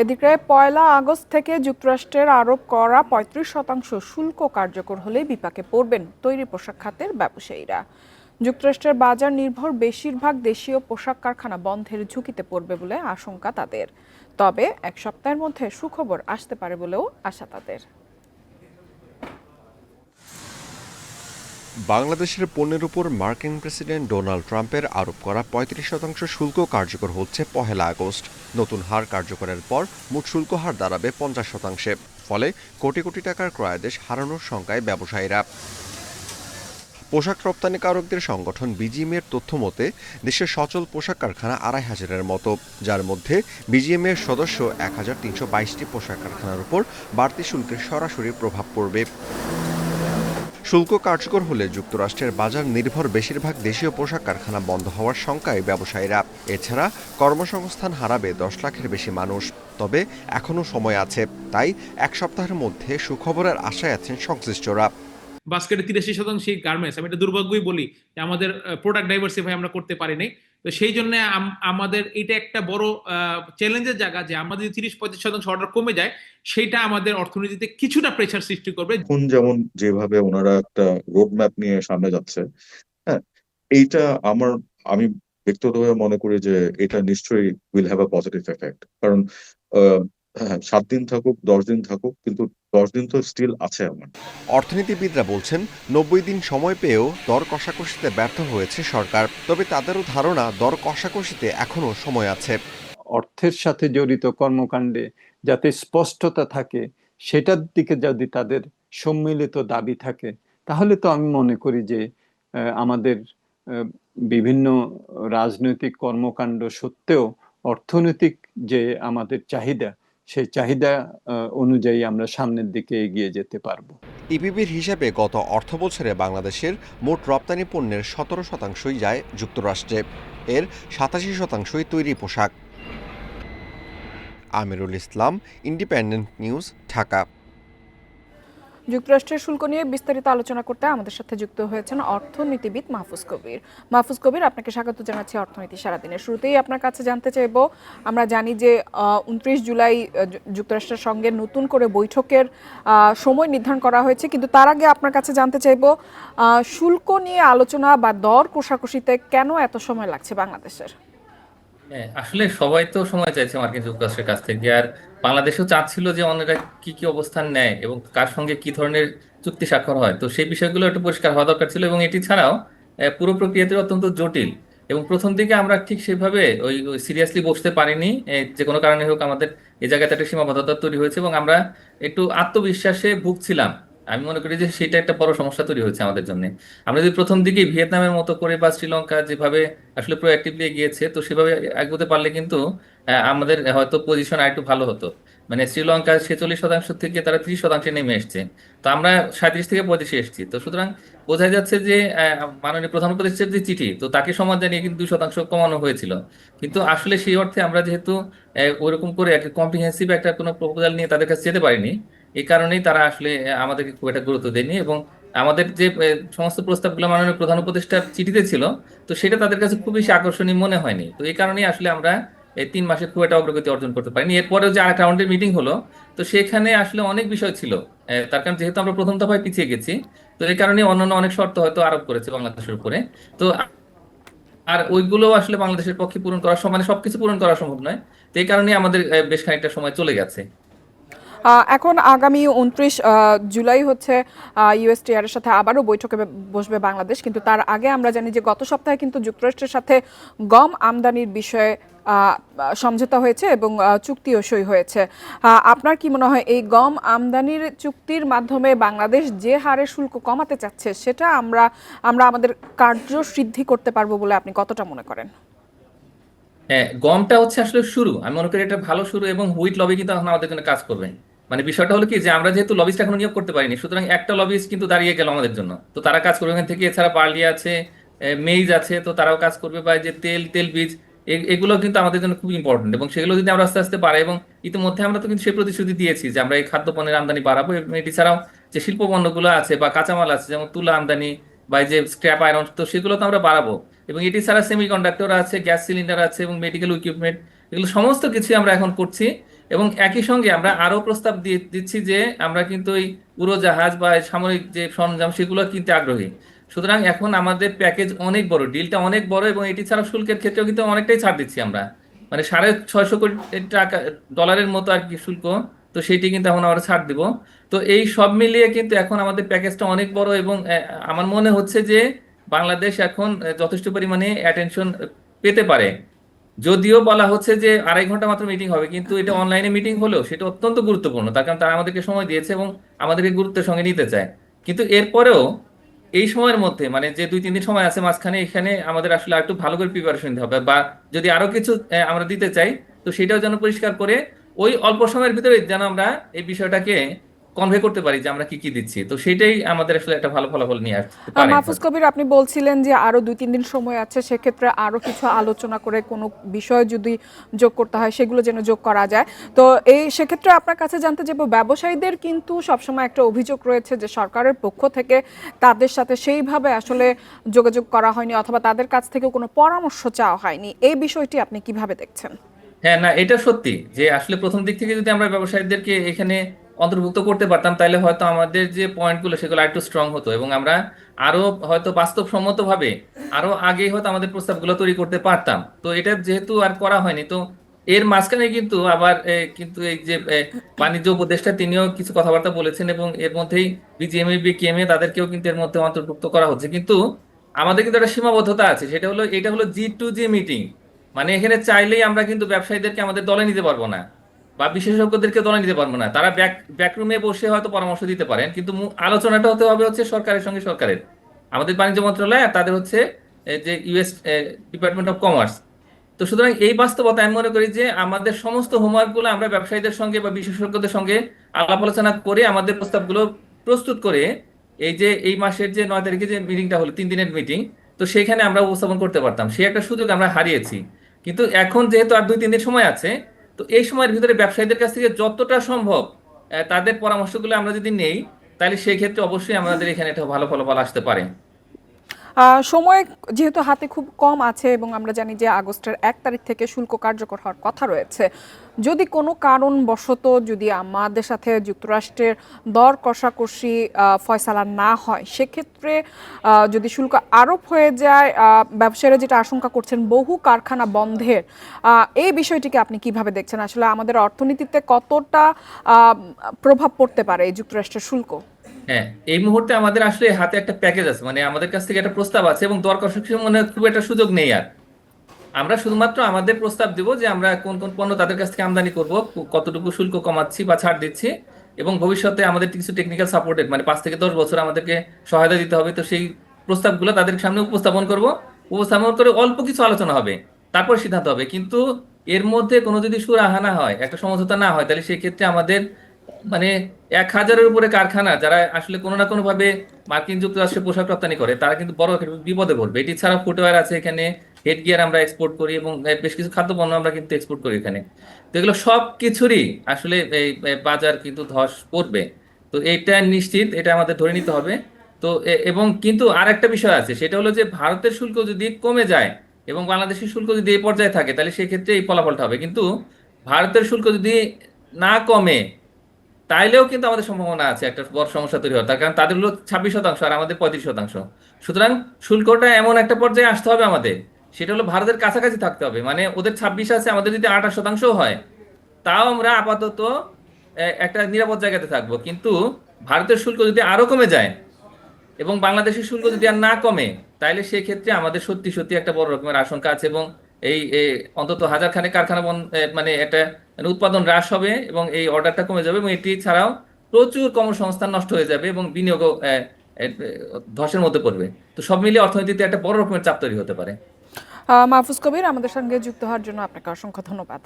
এদিকে পয়লা আগস্ট থেকে যুক্তরাষ্ট্রের আরোপ করা পঁয়ত্রিশ শতাংশ শুল্ক কার্যকর হলে বিপাকে পড়বেন তৈরি পোশাক খাতের ব্যবসায়ীরা। যুক্তরাষ্ট্রের বাজার নির্ভর বেশিরভাগ দেশীয় পোশাক কারখানা বন্ধের ঝুঁকিতে পড়বে বলে আশঙ্কা তাদের। তবে এক সপ্তাহের মধ্যে সুখবর আসতে পারে বলেও আশা তাদের। বাংলাদেশের পণ্যের উপর মার্কিন প্রেসিডেন্ট ডোনাল্ড ট্রাম্পের আরোপ করা পঁয়ত্রিশ শতাংশ শুল্ক কার্যকর হচ্ছে পহেলা আগস্ট। নতুন হার কার্যকরের পর মোট শুল্ক হার দাঁড়াবে পঞ্চাশ শতাংশে। ফলে কোটি কোটি টাকার ক্রয়াদেশ হারানোর শঙ্কায় ব্যবসায়ীরা। পোশাক রপ্তানিকারকদের সংগঠন বিজিএমের তথ্য মতে, দেশের সচল পোশাক কারখানা আড়াই হাজারের মতো, যার মধ্যে বিজিএমের সদস্য এক হাজার তিনশো বাইশটি পোশাক কারখানার উপর বাড়তি শুল্কের সরাসরি প্রভাব পড়বে। শুল্ক কার্যকর হলে যুক্তরাষ্ট্রের বাজার নির্ভর বেশিরভাগ দেশীয় পোশাক কারখানা বন্ধ হওয়ার শঙ্কায় ব্যবসায়ীরা। এছাড়া কর্মসংস্থান হারাবে দশ লাখের বেশি মানুষ। তবে এখনও সময় আছে। তাই এক সপ্তাহের মধ্যে সুখবরের আশায় আছেন সংশ্লিষ্টরা। বাস্কেটে তিরাশি শতাংশ গার্মেন্টস আমি এটা দুর্ভাগ্যই বলি যে আমাদের প্রোডাক্ট ডাইভার্সিফাই আমরা করতে পারিনি তো সেই জন্য আমাদের এটা একটা বড় চ্যালেঞ্জের জায়গা যে আমাদের যদি তিরিশ পঁয়ত্রিশ শতাংশ অর্ডার কমে যায় সেটা আমাদের অর্থনীতিতে কিছুটা প্রেশার সৃষ্টি করবে। এখন যেমন যেভাবে ওনারা একটা রোড ম্যাপ নিয়ে সামনে যাচ্ছে হ্যাঁ এইটা আমার, আমি ব্যক্তিগতভাবে মনে করি যে এটা নিশ্চয়ই will have a positive effect কারণ হ্যাঁ সাত দিন থাকুক, দশ দিন থাকুক, কিন্তু দশ দিন তো স্টিল আছে আমার। অর্থনীতিবিদরা বলছেন নব্বই দিন সময় পেয়েও দর কষাকষিতে ব্যর্থ হয়েছে সরকার তবে তাদেরও ধারণা দর কষাকষিতে এখনও সময় আছে। অর্থের সাথে জড়িত কর্মকাণ্ডে যাতে স্পষ্টতা থাকে সেটার দিকে যদি তাদের সম্মিলিত দাবি থাকে তাহলে তো আমি মনে করি যে আমাদের বিভিন্ন রাজনৈতিক কর্মকাণ্ড সত্ত্বেও অর্থনৈতিক যে আমাদের চাহিদা সেই চাহিদা অনুযায়ী আমরা সামনের দিকে এগিয়ে যেতে পারব। ইপিবির হিসাবে গত অর্থ বছরে বাংলাদেশের মোট রপ্তানি পণ্যের সতেরো শতাংশই যায় যুক্তরাষ্ট্রে। এর সাতাশি শতাংশই তৈরি পোশাক। Amirul Islam, independent news, Dhaka. যুক্তরাষ্ট্রের শুল্ক নিয়ে বিস্তারিত আলোচনা করতে আমাদের সাথে যুক্ত হয়েছেন অর্থনীতিবিদ মাহফুজ কবির। মাহফুজ কবির, আপনাকে স্বাগত জানাচ্ছি অর্থনীতি সারাদিনের শুরুতেই। আপনার কাছে জানতে চাইব, আমরা জানি যে উনত্রিশ জুলাই যুক্তরাষ্ট্রের সঙ্গে নতুন করে বৈঠকের সময় নির্ধারণ করা হয়েছে। কিন্তু তার আগে আপনার কাছে জানতে চাইব শুল্ক নিয়ে আলোচনা বা দর কষাকষিতে কেন এত সময় লাগছে বাংলাদেশের? আসলে সবাই তো সময় চাইছে মার্কিন যুক্তরাষ্ট্রের কাছ থেকে। আর বাংলাদেশও চাচ্ছিল যে অন্যরা কি কি অবস্থান নেয় এবং কার সঙ্গে কি ধরনের চুক্তি স্বাক্ষর হয়। তো সেই বিষয়গুলো একটু পরিষ্কার হওয়া দরকার ছিল এবং এটি ছাড়াও পুরো প্রক্রিয়াটি অত্যন্ত জটিল। এবং প্রথম দিকে আমরা ঠিক সেভাবে ওই সিরিয়াসলি বসতে পারিনি। যে কোনো কারণে হোক আমাদের এই জায়গাতে একটা সীমাবদ্ধতা তৈরি হয়েছে এবং আমরা একটু আত্মবিশ্বাসে ভুগছিলাম। আমি মনে করি যে সেটা একটা বড় সমস্যা তৈরি হয়েছে আমাদের জন্য। আমরা যদি প্রথম দিকে ভিয়েতনামের মতো করে বা শ্রীলঙ্কা যেভাবে আসলে প্রোঅ্যাক্টিভলি এগিয়েছে তো সেভাবে এগোতে পারলে কিন্তু আমাদের হয়তো পজিশন আরেকটু ভালো হতো। মানে শ্রীলঙ্কা ছেচল্লিশ শতাংশ থেকে তারা ত্রিশ শতাংশে নেমে এসছে। তো আমরা সাঁত্রিশ থেকে পঁচিশে এসেছি। তো সুতরাং বোঝা যাচ্ছে যে মাননীয় প্রধান উপদেষ্টার যে চিঠি তো তাকে সমাজ জানিয়ে কিন্তু দুই শতাংশ কমানো হয়েছিল। কিন্তু আসলে সেই অর্থে আমরা যেহেতু আহ, ওইরকম করে একটা কম্প্রিহেন্সিভ একটা কোনো প্রপোজাল নিয়ে তাদের কাছে যেতে পারিনি এই কারণেই তারা আসলে আমাদেরকে খুব একটা গুরুত্ব দেয়নি এবং আমাদের যে সমস্ত প্রস্তাবগুলো মাননীয় প্রধান উপদেষ্টার চিঠিতে ছিল, তো সেটা তাদের কাছে খুব বেশি আকর্ষণীয় মনে হয়নি। তো এই কারণেই আসলে আমরা এই তিন মাসে খুব একটা অগ্রগতি অর্জন করতে পারিনি। এরপরেও যে আরেক রাউন্ডের মিটিং হলো, তো সেখানে আসলে অনেক বিষয় ছিল তার কারণ যেহেতু আমরা প্রথম দফায় পিছিয়ে গেছি, তো এই কারণে অন্যান্য অনেক শর্ত হয়তো আরোপ করেছে বাংলাদেশের উপরে। তো আর ওইগুলো আসলে বাংলাদেশের পক্ষে পূরণ করা মানে সবকিছু পূরণ করা সম্ভব নয়। তো এই কারণে আমাদের বেশ খানিকটা সময় চলে গেছে। এখন আগামী উনত্রিশ জুলাই হচ্ছে ইউএসটিআর এর সাথে আবারও বৈঠকে বসবে বাংলাদেশ। কিন্তু তার আগে আমরা জানি যে গত সপ্তাহে কিন্তু যুক্তরাষ্ট্রের সাথে গম আমদানির বিষয়ে সমঝোতা হয়েছে এবং চুক্তিও সই হয়েছে। আপনার কি মনে হয় এই গম আমদানির চুক্তির মাধ্যমে বাংলাদেশ যে হারে শুল্ক কমাতে চাচ্ছে সেটা আমরা আমরা আমাদের কার্যসিদ্ধি করতে পারব বলে আপনি কতটা মনে করেন? হ্যাঁ গমটা হচ্ছে আসলে শুরু। আমি মনে করি এটা ভালো শুরু এবং হুইট লবি কিন্তু এখন আমাদের জন্য কাজ করবে। মানে বিষয়টা হলো কি যে আমরা যেহেতু লবিস্ট এখনও নিয়োগ করতে পারিনি, সুতরাং একটা লবিস্ট কিন্তু দাঁড়িয়ে গেল আমাদের জন্য। তো তারা কাজ করবে এখান থেকে, এছাড়া বার্লি আছে মেইজ আছে, তো তারাও কাজ করবে বা যে তেল তেল বীজ এগুলো কিন্তু আমাদের জন্য খুব ইম্পর্টেন্ট এবং সেগুলো যদি আমরা আস্তে আস্তে বাড়াই এবং ইতিমধ্যে আমরা তো কিন্তু সেই প্রতিশ্রুতি দিয়েছি যে আমরা এই খাদ্য পণ্যের আমদানি বাড়াবো। এবং এটি ছাড়াও যে শিল্প পণ্যগুলো আছে বা কাঁচামাল আছে, যেমন তুলা আমদানি বা যে স্ক্র্যাপ আয়রন তো সেগুলো তো আমরা বাড়াবো। এবং এটি ছাড়া সেমি কন্ডাক্টর আছে, গ্যাস সিলিন্ডার আছে এবং মেডিকেল ইকুইপমেন্ট এগুলো সমস্ত কিছু আমরা এখন করছি। এবং একই সঙ্গে আমরা আরও প্রস্তাব দিচ্ছি যে আমরা কিন্তু ওই উড়োজাহাজ বা সামরিক যে সরঞ্জাম, সেগুলো কিনতে আগ্রহী। সুতরাং এখন আমাদের প্যাকেজ অনেক বড়, ডিলটা অনেক বড় এবং এটি ছাড়া শুল্কের ক্ষেত্রেও কিন্তু অনেকটাই ছাড় দিচ্ছি আমরা। মানে সাড়ে ছয়শো কোটি টাকা, ডলারের মতো আর কি শুল্ক, তো সেইটি কিন্তু এখন আমরা ছাড় দিব। তো এই সব মিলিয়ে কিন্তু এখন আমাদের প্যাকেজটা অনেক বড় এবং আমার মনে হচ্ছে যে বাংলাদেশ এখন যথেষ্ট পরিমাণে অ্যাটেনশন পেতে পারে। যদিও বলা হচ্ছে যে আড়াই ঘণ্টা মাত্র মিটিং হবে, কিন্তু এটা অনলাইনে মিটিং হলেও সেটা অত্যন্ত গুরুত্বপূর্ণ। তার কারণ তারা আমাদেরকে সময় দিয়েছে এবং আমাদেরকে গুরুত্বের সঙ্গে নিতে চায়। কিন্তু এরপরেও এই সময়ের মধ্যে মানে যে দুই, তিন দিন সময় আছে মাঝখানে, এখানে আমাদের আসলে একটু ভালো করে প্রিপারেশন নিতে হবে। বা যদি আরও কিছু আমরা দিতে চাই, তো সেটাও যেন পরিষ্কার করে ওই অল্প সময়ের ভিতরে যেন আমরা এই বিষয়টাকে কনভে করতে পারি যে আমরা কি কি দিচ্ছি। তো সেটাই আমাদের আসলে একটা ভালো ফলাফল নিয়ে আসতে পারে। মাহফুজ কবির আপনি বলছিলেন যে আরও দুই তিন দিন সময় আছে সেক্ষেত্রে আরও কিছু আলোচনা করে কোনো বিষয় যদি যোগ করতে হয় সেগুলো যেন যোগ করা যায়। তো এই সেক্ষেত্রে আপনার কাছে জানতে ব্যবসায়ীদের কিন্তু সবসময় একটা অভিযোগ রয়েছে যে সরকারের পক্ষ থেকে তাদের সাথে সেইভাবে আসলে যোগাযোগ করা হয়নি অথবা তাদের কাছ থেকে কোনো পরামর্শ চাওয়া হয়নি। এই বিষয়টি আপনি কীভাবে দেখছেন? হ্যাঁ না এটা সত্যি যে আসলে প্রথম দিক থেকে যদি আমরা ব্যবসায়ীদেরকে এখানে অন্তর্ভুক্ত করতে পারতাম তাহলে হয়তো আমাদের যে পয়েন্টগুলো সেগুলো একটু স্ট্রং হতো এবং আমরা আরও হয়তো বাস্তবসম্মতভাবে আরও আগে হয়তো আমাদের প্রস্তাবগুলো তৈরি করতে পারতাম। তো এটা যেহেতু আর করা হয়নি, তো এর মাঝখানে কিন্তু আবার কিন্তু এই যে বাণিজ্য উপদেষ্টা তিনিও কিছু কথাবার্তা বলেছেন এবং এর মধ্যেই বিজিএমএ বিকেএমএ তাদেরকেও কিন্তু এর মধ্যে অন্তর্ভুক্ত করা হচ্ছে। কিন্তু আমাদের কিন্তু একটা সীমাবদ্ধতা আছে, সেটা হলো, এটা হলো জি টু জি মিটিং মানে এখানে চাইলেই আমরা কিন্তু ব্যবসায়ীদেরকে আমাদের দলে নিতে পারব না। বা বিশেষজ্ঞদেরকে দলে নিতে পারব না। তারা ব্যাক ব্যাকরুমে বসে হয়তো পরামর্শ দিতে পারেন, কিন্তু আলোচনাটা হতে হবে হচ্ছে সরকারের সঙ্গে সরকারের। আমাদের বাণিজ্য মন্ত্রণালয় আর তাদের হচ্ছে যে ইউএস ডিপার্টমেন্ট অফ কমার্স তো সুতরাং এই বাস্তবতা আমি মনে করি যে আমাদের সমস্ত হোমওয়ার্কগুলো আমরা ব্যবসায়ীদের সঙ্গে বা বিশেষজ্ঞদের সঙ্গে আলাপ আলোচনা করে আমাদের প্রস্তাবগুলো প্রস্তুত করে এই যে এই মাসের যে নয় তারিখে যে মিটিংটা হলো, তিন দিনের মিটিং তো সেখানে আমরা উপস্থাপন করতে পারতাম। সে একটা সুযোগ আমরা হারিয়েছি। কিন্তু এখন যেহেতু আর দুই, তিন দিন সময় আছে তো এই সময়ের ভিতরে ব্যবসায়ীদের কাছ থেকে যতটা সম্ভব তাদের পরামর্শগুলো আমরা যদি নেই, তাহলে সেই ক্ষেত্রে অবশ্যই আমাদের এখানে একটা ভালো ফলাফল আসতে পারে। সময় যেহেতু হাতে খুব কম আছে এবং আমরা জানি যে আগস্টের এক তারিখ থেকে শুল্ক কার্যকর হওয়ার কথা রয়েছে, যদি কোনো কারণবশত যদি আমাদের সাথে যুক্তরাষ্ট্রের দর কষাকষি ফয়সালা না হয়, সেক্ষেত্রে যদি শুল্ক আরোপ হয়ে যায় ব্যবসায়ীরা যেটা আশঙ্কা করছেন বহু কারখানা বন্ধের এই বিষয়টিকে আপনি কীভাবে দেখছেন? আসলে আমাদের অর্থনীতিতে কতটা প্রভাব পড়তে পারে এই যুক্তরাষ্ট্রের শুল্ক? হ্যাঁ এই মুহূর্তে আমাদের আসলে হাতে একটা প্যাকেজ আছে মানে আমাদের কাছ থেকে একটা প্রস্তাব আছে এবং দরকার মনে হয় খুব একটা সুযোগ নেই আর। আমরা শুধুমাত্র আমাদের প্রস্তাব দেব যে আমরা কোন কোন পণ্য তাদের কাছ থেকে আমদানি করব, কতটুকু শুল্ক কমাচ্ছি বা ছাড় দিচ্ছি এবং ভবিষ্যতে আমাদের কিছু টেকনিক্যাল সাপোর্টেড মানে পাঁচ থেকে দশ বছর আমাদেরকে সহায়তা দিতে হবে। তো সেই প্রস্তাবগুলো তাদের সামনে উপস্থাপন করব। উপস্থাপন করে অল্প কিছু আলোচনা হবে, তারপর সিদ্ধান্ত হবে। কিন্তু এর মধ্যে কোনো যদি সুরাহা না হয়, একটা সমঝোতা না হয়, তাহলে সেই ক্ষেত্রে আমাদের মানে এক হাজারের উপরে কারখানা যারা আসলে কোনো না কোনো ভাবে মার্কিন যুক্তরাষ্ট্রে পোশাক রপ্তানি করে, তারা কিন্তু বড় বিপদে পড়বে। এটি ছাড়া ফুটওয়্যার আছে এখানে, হেড গিয়ার আমরা এক্সপোর্ট করি এবং বেশ কিছু খাদ্যপণ্য আমরা কিন্তু এক্সপোর্ট করি এখানে। তো এগুলো সব কিছুরই আসলে এই এই বাজার কিন্তু ধস পড়বে। তো এটা নিশ্চিত, এটা আমাদের ধরে নিতে হবে। তো এবং কিন্তু আর একটা বিষয় আছে, সেটা হলো যে ভারতের শুল্ক যদি কমে যায় এবং বাংলাদেশের শুল্ক যদি এই পর্যায়ে থাকে, তাহলে সেক্ষেত্রে এই ফলাফলটা হবে। কিন্তু ভারতের শুল্ক যদি না কমে তাইলেও কিন্তু আমাদের সম্ভাবনা আছে একটা বড় সমস্যা তৈরি হওয়ার কারণ তাদের হলো ছাব্বিশ শতাংশ আর আমাদের পঁয়ত্রিশ শতাংশ। সুতরাং শুল্কটা এমন একটা পর্যায়ে আসতে হবে আমাদের, সেটা হলো ভারতের কাছাকাছি থাকতে হবে। মানে ওদের ছাব্বিশ আছে, আমাদের যদি আঠাশ শতাংশ হয়, তাও আমরা আপাতত একটা নিরাপদ জায়গাতে থাকব। কিন্তু ভারতের শুল্ক যদি আরও কমে যায় এবং বাংলাদেশের শুল্ক যদি আর না কমে তাহলে সেক্ষেত্রে আমাদের সত্যি সত্যি একটা বড় রকমের আশঙ্কা আছে এবং এই অন্তত হাজার খানেক কারখানা মানে একটা উৎপাদন হ্রাস হবে এবং এই অর্ডারটা কমে যাবে এবং এটি ছাড়াও প্রচুর কর্মসংস্থান নষ্ট হয়ে যাবে এবং বিনিয়োগও ধসের মধ্যে পড়বে। তো সব মিলিয়ে অর্থনীতিতে একটা বড় রকমের চাপ তৈরি হতে পারে। মাহফুজ কবির, আমাদের সঙ্গে যুক্ত হওয়ার জন্য আপনাকে অসংখ্য ধন্যবাদ।